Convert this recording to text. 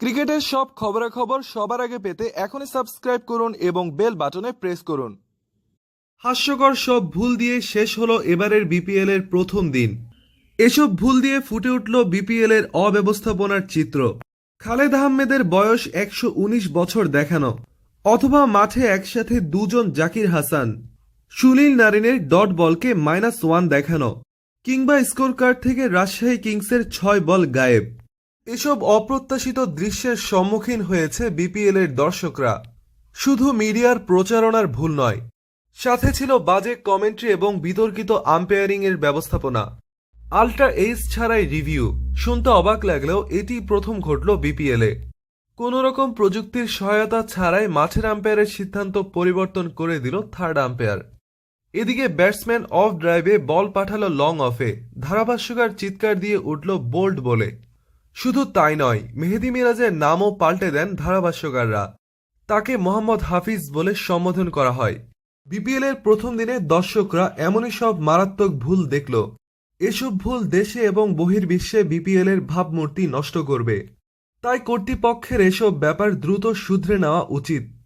ক্রিকেটের সব খবরাখবর সবার আগে পেতে এখনই সাবস্ক্রাইব করুন এবং বেল বাটনে প্রেস করুন। হাস্যকর সব ভুল দিয়ে শেষ হলো এবারের বিপিএল এর প্রথম দিন। এসব ভুল দিয়ে ফুটে উঠল বিপিএল এর অব্যবস্থাপনার চিত্র। খালেদ আহমেদের বয়স একশো উনিশ বছর দেখানো, অথবা মাঠে একসাথে দুজন জাকির হাসান, সুনীল নারিনের ডট বলকে মাইনাস ওয়ান দেখানো, কিংবা স্কোর কার্ড থেকে রাজশাহী কিংসের ছয় বল গায়েব। এসব অপ্রত্যাশিত দৃশ্যের সম্মুখীন হয়েছে বিপিএল এর দর্শকরা। শুধু মিডিয়ার প্রচারণার ভুল নয়, সাথে ছিল বাজে কমেন্ট্রি এবং বিতর্কিত আম্পায়ারিং এর ব্যবস্থাপনা। আল্ট্রা এইস ছাড়াই রিভিউ, শুনতে অবাক লাগলেও এটি প্রথম ঘটল বিপিএল। কোন রকম প্রযুক্তির সহায়তা ছাড়াই মাঠের আম্পায়ারের সিদ্ধান্ত পরিবর্তন করে দিল থার্ড আম্পায়ার এদিকে ব্যাটসম্যান অফ ড্রাইভে বল পাঠালো লং অফে ধারাভাষ্যকার চিৎকার দিয়ে উঠল বোল্ড বলে। শুধু তাই নয়, মেহেদি মিরাজের নামও পাল্টে দেন ধারাভাষ্যকাররা। তাকে মোহাম্মদ হাফিজ বলে সম্বোধন করা হয়। বিপিএল এর প্রথম দিনে দর্শকরা এমনই সব মারাত্মক ভুল দেখল। এসব ভুল দেশে এবং বহির্বিশ্বে বিপিএল এর ভাবমূর্তি নষ্ট করবে। তাই কর্তৃপক্ষের এসব ব্যাপার দ্রুত শুধরে নেওয়া উচিত।